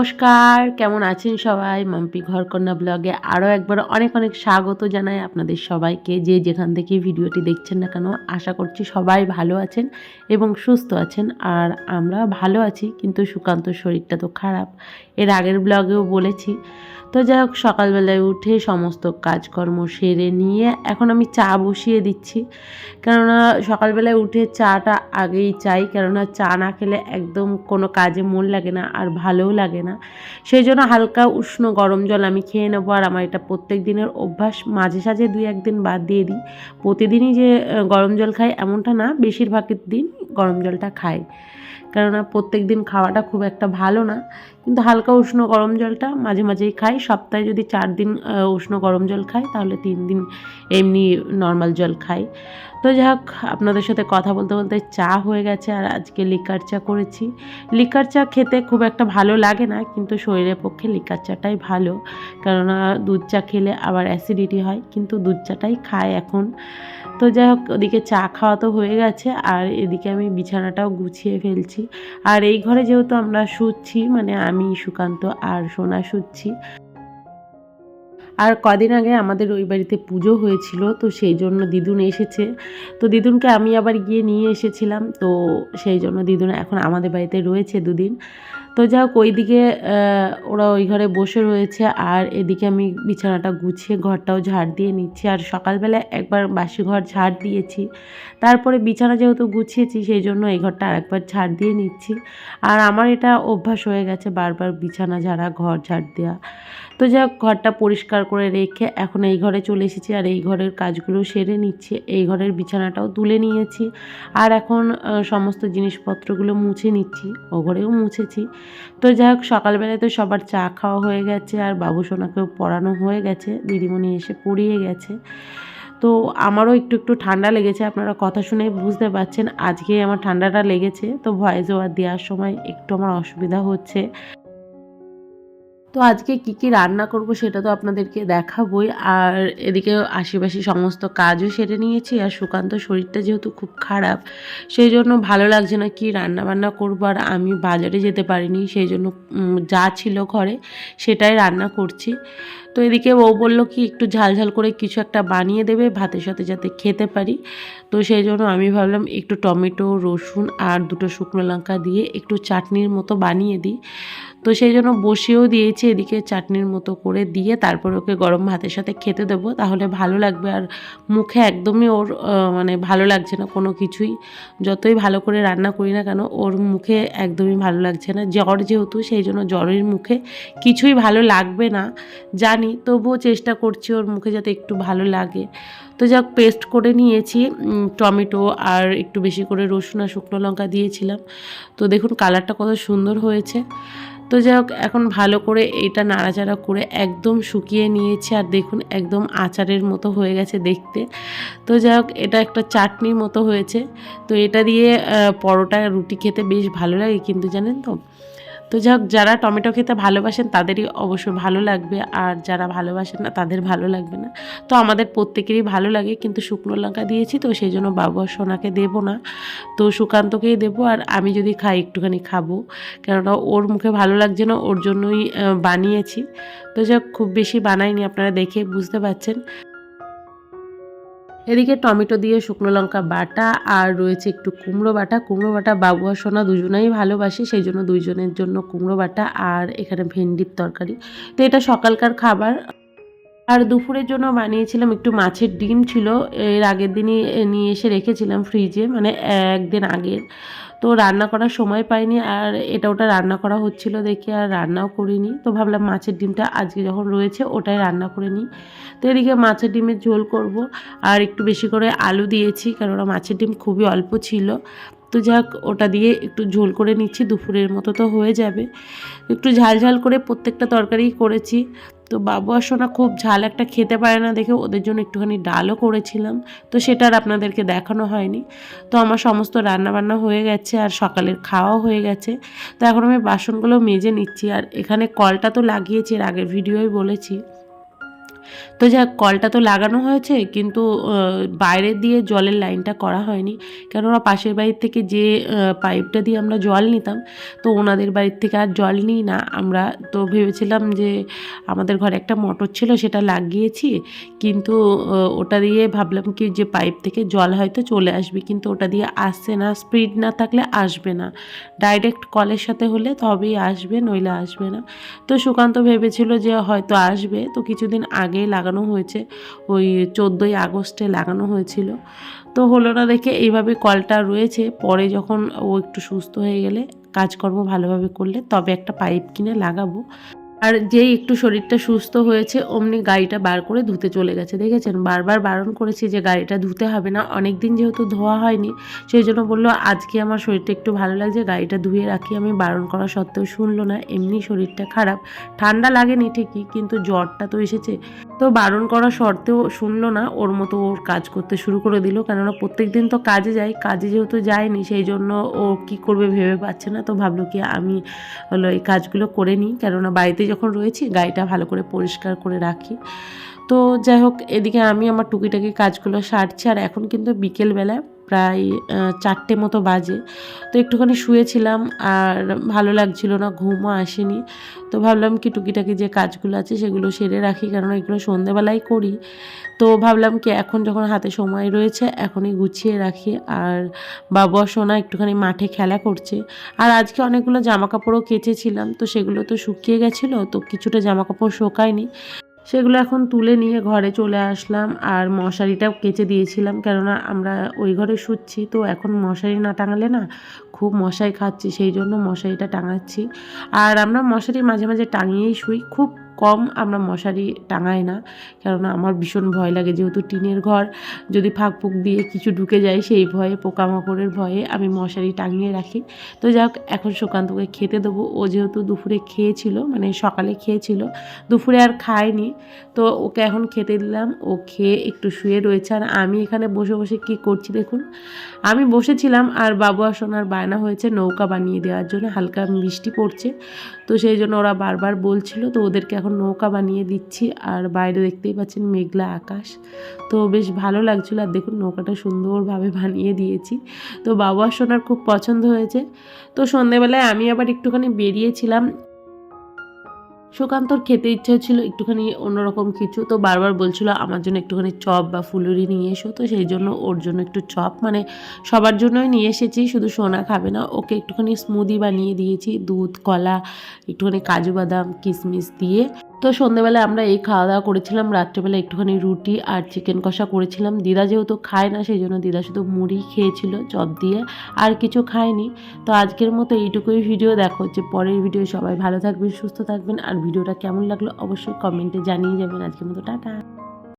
নমস্কার, কেমন আছেন সবাই? মাম্পি ঘরকন্যা ব্লগে আরও একবার অনেক অনেক স্বাগত জানাই আপনাদের সবাইকে। যে যেখান থেকে ভিডিওটি দেখছেন না কেন, আশা করছি সবাই ভালো আছেন এবং সুস্থ আছেন। আর আমরা ভালো আছি, কিন্তু সুকান্ত শরীরটা তো খারাপ। এর আগের ব্লগেও বলেছি। তো যাই হোক, সকালবেলায় উঠে সমস্ত কাজকর্ম সেরে নিয়ে এখন আমি চা বসিয়ে দিচ্ছি। কেননা সকালবেলায় উঠে চাটা আগেই চাই, কেননা চা না খেলে একদম কোনো কাজে মন লাগে না আর ভালোও লাগে না। সেই জন্য হালকা উষ্ণ গরম জল আমি খেয়ে নেব আর আমার এটা প্রত্যেক দিনের অভ্যাস। মাঝে সাঝে দুই একদিন বাদ দিয়ে দিই। প্রতিদিনই যে গরম জল খাই এমনটা না বেশিরভাগ দিন গরম জলটা খাই। কেননা প্রত্যেক দিন খাওয়াটা খুব একটা ভালো না। কিন্তু হালকা উষ্ণ গরম জলটা মাঝে মাঝেই খাই। সপ্তাহে যদি চার দিন উষ্ণ গরম জল খাই, তাহলে তিন দিন এমনি নর্মাল জল খাই। তো যাই হোক আপনাদের সাথে কথা বলতে বলতে চা হয়ে গেছে আর আজকে লিকার চা করেছি। লিকার চা খেতে খুব একটা ভালো লাগে না, কিন্তু শরীরের পক্ষে লিকার চাটাই ভালো। কেননা দুধ চা খেলে আবার অ্যাসিডিটি হয়, কিন্তু দুধ চাটাই খায় এখন। তো যাই হোক ওদিকে চা খাওয়া তো হয়ে গেছে, আর এদিকে আমি বিছানাটাও গুছিয়ে ফেলছি আর এই ঘরে যেহেতু আমরা শুচ্ছি মানে আমি, সুকান্ত আর সোনা শুচ্ছি। আর কদিন আগে আমাদের ওই বাড়িতে পুজো হয়েছিল, তো সেই জন্য দিদুন এসেছে। তো দিদুনকে আমি আবার গিয়ে নিয়ে এসেছিলাম, তো সেই জন্য দিদুন এখন আমাদের বাড়িতে রয়েছে দুদিন। তো যাই হোক ওইদিকে ওরা ওই ঘরে বসে রয়েছে আর এদিকে আমি বিছানাটা গুছিয়ে ঘরটাও ঝাড় দিয়ে নিচ্ছি। আর সকালবেলা একবার বাসি ঘর ঝাড় দিয়েছি। তারপরে বিছানা যেহেতু গুছিয়েছি, সেই জন্য এই ঘরটা আরেকবার ঝাড় দিয়ে নিচ্ছি। আর আমার এটা অভ্যাস হয়ে গেছে বারবার বিছানা ঝাড়া, ঘর ঝাড় দেওয়া। তো যাই ঘরটা পরিষ্কার করে রেখে এখন এই ঘরে চলে এসেছি আর এই ঘরের কাজগুলো সেরে নিচ্ছি। এই ঘরের বিছানাটাও তুলে নিয়েছি আর এখন সমস্ত জিনিসপত্রগুলো মুছে নিচ্ছি। ও ঘরেও মুছেছি। তো যাই হোক, সকালবেলায় তো সবার চা খাওয়া হয়ে গেছে আর বাবু সোনাকেও পড়ানো হয়ে গেছে, দিদিমণি এসে পড়িয়ে গেছে। তো আমারও একটু একটু ঠান্ডা লেগেছে, আপনারা কথা শুনে বুঝতে পারছেন, আজকে আমার ঠান্ডাটা লেগেছে। তো ভয়েস ওভার দেওয়ার সময় একটু আমার অসুবিধা হচ্ছে। তো আজকে কি কি রান্না করব সেটা তো আপনাদেরকে দেখাবই। আর এদিকে আশেপাশে সমস্ত কাজও সেরে নিয়েছি আর সুকান্ত শরীরটা যেহেতু খুব খারাপ সেই জন্য ভালো লাগছে না কি রান্না বান্না করব আর আমি বাজারে যেতে পারিনি সেই জন্য যা ছিল ঘরে সেটাই রান্না করছি। তো এদিকে ও বলল কি একটু ঝাল ঝাল করে কিছু একটা বানিয়ে দেবে, ভাতের সাথে যাতে খেতে পারি। তো সেই জন্য আমি ভাবলাম একটু টমেটো, রসুন আর দুটো শুকনো লঙ্কা দিয়ে একটু চাটনির মতো বানিয়ে দিই। তো সেই জন্য বসিয়েও দিয়েছি এদিকে চাটনির মতো করে দিয়ে তারপর ওকে গরম ভাতের সাথে খেতে দেবো। তাহলে ভালো লাগবে আর মুখে একদমই ওর মানে ভালো লাগছে না কোনো কিছুই। যতই ভালো করে রান্না করি না কেন ওর মুখে একদমই ভালো লাগছে না। জ্বর যেহেতু, সেই জন্য জ্বরের মুখে কিছুই ভালো লাগবে না। জানি, তবুও চেষ্টা করছি ওর মুখে যাতে একটু ভালো লাগে। তো যাক, পেস্ট করে নিয়েছি টমেটো আর একটু বেশি করে রসুন আর শুকনো লঙ্কা দিয়েছিলাম। তো দেখুন, কালারটা কত সুন্দর হয়েছে। তো যাই হোক, এখন ভালো করে এটা নাড়াচাড়া করে একদম শুকিয়ে নিয়েছি আর দেখুন একদম আচারের মতো হয়ে গেছে দেখতে। তো যাই হোক, এটা একটা চাটনির মতো হয়েছে। তো এটা দিয়ে পরোটা রুটি খেতে বেশ ভালো লাগে কিন্তু জানেন তো? তো যাই যারা টমেটো খেতে ভালোবাসেন তাদেরই অবশ্যই ভালো লাগবে, আর যারা ভালোবাসেন না তাদের ভালো লাগবে না। তো আমাদের প্রত্যেকেরই ভালো লাগে, কিন্তু শুকনো লঙ্কা দিয়েছি, তো সেই জন্য বাবু সোনাকে দেবো না। তো সুকান্তকেই দেবো, আর আমি যদি খাই একটুখানি খাব, কেননা ওর মুখে ভালো লাগছে না, ওর জন্যই বানিয়েছি। তো যাক, খুব বেশি বানাইনি, আপনারা দেখে বুঝতে পারছেন। এদিকে টমেটো দিয়ে শুকনো লঙ্কা বাটা আর রয়েছে একটু কুমড়ো বাটা। কুমড়ো বাটা বাবু আর সোনা দুজনেই ভালোবাসি, সেই জন্য দুইজনের জন্য কুমড়ো বাটা আর এখানে ভেন্ডির তরকারি। তো এটা সকালকার খাবার। আর দুপুরের জন্য বানিয়েছিলাম একটু মাছের ডিম ছিল। এর আগের দিনই নিয়ে এসে রেখেছিলাম ফ্রিজে মানে একদিন আগের। তো রান্না করার সময় পাইনি আর এটা ওটা রান্না করা হচ্ছিল দেখে আর রান্নাও করিনি। তো ভাবলাম মাছের ডিমটা আজকে যখন রয়েছে ওটাই রান্না করে নিই। তো এদিকে মাছের ডিমের ঝোল করব আর একটু বেশি করে আলু দিয়েছি কারণ ওরা মাছের ডিম খুবই অল্প ছিল। তো যাক, ওটা দিয়ে একটু ঝোল করে নিচ্ছি, দুপুরের মতো তো হয়ে যাবে। একটু ঝাল ঝাল করে প্রত্যেকটা তরকারি করেছি। তো বাবু আর সোনা খুব ঝাল একটা খেতে পারে না দেখে ওদের জন্য একটুখানি ডালও করেছিলাম। তো সেটা আর আপনাদেরকে দেখানো হয়নি। তো আমার সমস্ত রান্নাবান্না হয়ে গেছে আর সকালের খাওয়াও হয়ে গেছে। তো এখন আমি বাসনগুলো মেজে নিচ্ছি আর এখানে কলটা তো লাগিয়েছি, এর আগের ভিডিওই বলেছি। তো যাক, কলটা তো লাগানো হয়েছে, কিন্তু বাইরে দিয়ে জলের লাইনটা করা হয়নি। কেননা পাশের বাড়ির থেকে যে পাইপটা দিয়ে আমরা জল নিতাম, তো ওনাদের বাড়ির থেকে আর জল নিই না। আমরা তো ভেবেছিলাম যে, আমাদের ঘরে একটা মোটর ছিল, সেটা লাগিয়েছি, কিন্তু ওটা দিয়ে ভাবলাম কি যে, পাইপ থেকে জল হয়তো চলে আসবে, কিন্তু ওটা দিয়ে আসছে না, স্পিড না থাকলে আসবে না। ডাইরেক্ট কলের সাথে হলে তবেই আসবে, নইলে আসবে না। তো সুকান্ত ভেবেছিল যে, হয়তো আসবে। তো কিছুদিন আগে লাগানো হয়েছে, ওই চোদ্দোই আগস্টে লাগানো হয়েছিল। তো হলো না দেখে এইভাবে কলটা রয়েছে, পরে যখন ও একটু সুস্থ হয়ে গেলে কাজকর্ম ভালোভাবে করলে তবে একটা পাইপ কিনে লাগাবো। আর যেই একটু শরীরটা সুস্থ হয়েছে, অমনি গাড়িটা বার করে ধুতে চলে গেছে, দেখেছেন? বারবার বারণ করেছি যে গাড়িটা ধুতে হবে না অনেক দিন যেহেতু ধোয়া হয়নি, সেই জন্য বলল, আজকে আমার শরীরটা একটু ভালো লাগছে, গাড়িটা ধুয়ে রাখি, আমি বারণ করা সত্ত্বেও শুনলো না, এমনি শরীরটা খারাপ। ঠান্ডা লাগেনি ঠিকই, কিন্তু জ্বরটা তো এসেছে। তো বারণ করা সত্ত্বেও শুনলো না, ওর মতো ওর কাজ করতে শুরু করে দিল, কেননা প্রত্যেক দিন তো কাজে যায় কাজে যেহেতু যায়নি, সেই জন্য ও কি করবে ভেবে পাচ্ছে না, তো ভাবলো কি আমি হলো এই কাজগুলো করে নিই, কেননা বাড়িতে যখন রয়েছি, গাড়িটা ভালো করে পরিষ্কার করে রাখি। তো যাই হোক, এদিকে আমি আমার টুকিটাকি কাজগুলো সারছি। আর এখন কিন্তু বিকেলবেলায় প্রায় চারটে মতো বাজে। তো একটুখানি শুয়েছিলাম আর ভালো লাগছিল না, ঘুমও আসেনি। তো ভাবলাম কি টুকিটাকি যে কাজগুলো আছে সেগুলো সেরে রাখি, কারণ এগুলো সন্ধেবেলায় করি। তো ভাবলাম কি এখন যখন হাতে সময় রয়েছে এখনই গুছিয়ে রাখি। আর বাবা সোনা একটুখানি মাঠে খেলা করছে। আর আজকে অনেকগুলো জামা কাপড়ও কেচেছিলাম, তো সেগুলো তো শুকিয়ে গেছিল, তো কিছুটা জামা কাপড় শোকায়নি। সেগুলো এখন তুলে নিয়ে ঘরে চলে আসলাম আর মশারিটাও কেচে দিয়েছিলাম কেননা আমরা ওই ঘরে শুচ্ছি, তো এখন মশারি না টাঙালে না খুব মশাই খাচ্ছি, সেই জন্য মশারিটা টাঙাচ্ছি। আর আমরা মশারি মাঝে মাঝে টাঙিয়েই শুই, খুব কম আমরা মশারি টাঙাই না, কেননা আমার ভীষণ ভয় লাগে যেহেতু টিনের ঘর, যদি ফাঁক ফুক দিয়ে কিছু ঢুকে যায় সেই ভয়ে, পোকামাকড়ের ভয়ে আমি মশারি টাঙিয়ে রাখি। তো যাক, এখন সুকান্তকে খেতে দেবো। ও যেহেতু দুপুরে খেয়েছিল মানে সকালে খেয়েছিল, দুপুরে আর খায়নি। তো ওকে এখন খেতে দিলাম, ও খেয়ে একটু শুয়ে রয়েছে। আর আমি এখানে বসে বসে কি করছি দেখুন? আমি বসেছিলাম আর বাবু আসন আর সোনার বায়না হয়েছে, নৌকা বানিয়ে দেওয়ার জন্য, হালকা বৃষ্টি পড়ছে। তো সেই জন্য ওরা বারবার বলছিল, তো ওদেরকে এখন নৌকা বানিয়ে দিচ্ছি। আর বাইরে দেখতেই পাচ্ছেন মেঘলা আকাশ। তো বেশ ভালো লাগছিল। আর দেখুন, নৌকাটা সুন্দরভাবে বানিয়ে দিয়েছি। তো বাবা সোনার খুব পছন্দ হয়েছে। তো সন্ধেবেলায় আমি আবার একটুখানি বেরিয়েছিলাম। সুকান্তর খেতে ইচ্ছে হচ্ছিল একটুখানি অন্যরকম কিছু, তো বারবার বলছিল আমার জন্য একটুখানি চপ বা ফুলুরি নিয়ে এসো, তো সেই জন্য ওর জন্য একটু চপ মানে সবার জন্যই নিয়ে এসেছি, শুধু সোনা খাবে না, ওকে একটুখানি স্মুদি বানিয়ে দিয়েছি, দুধ, কলা, একটুখানি কাজু বাদাম, কিশমিশ দিয়ে। তো সন্ধেবেলা আমরা এই খাওয়া দাওয়া করেছিলাম, রাত্রেবেলা একটুখানি রুটি আর চিকেন কষা করেছিলাম, দিদা যেহেতু খায় না, সেই জন্য দিদা শুধু মুড়ি খেয়েছিল, চপ দিয়ে, আর কিছু খায়নি। তো আজকের মতো এইটুকুই ভিডিও দেখো যে পরের ভিডিও সবাই ভালো থাকবেন, সুস্থ থাকবেন, আর ভিডিওটা কেমন লাগল অবশ্যই কমেন্টে জানিয়ে যাবেন। আজকের মতো টাটা।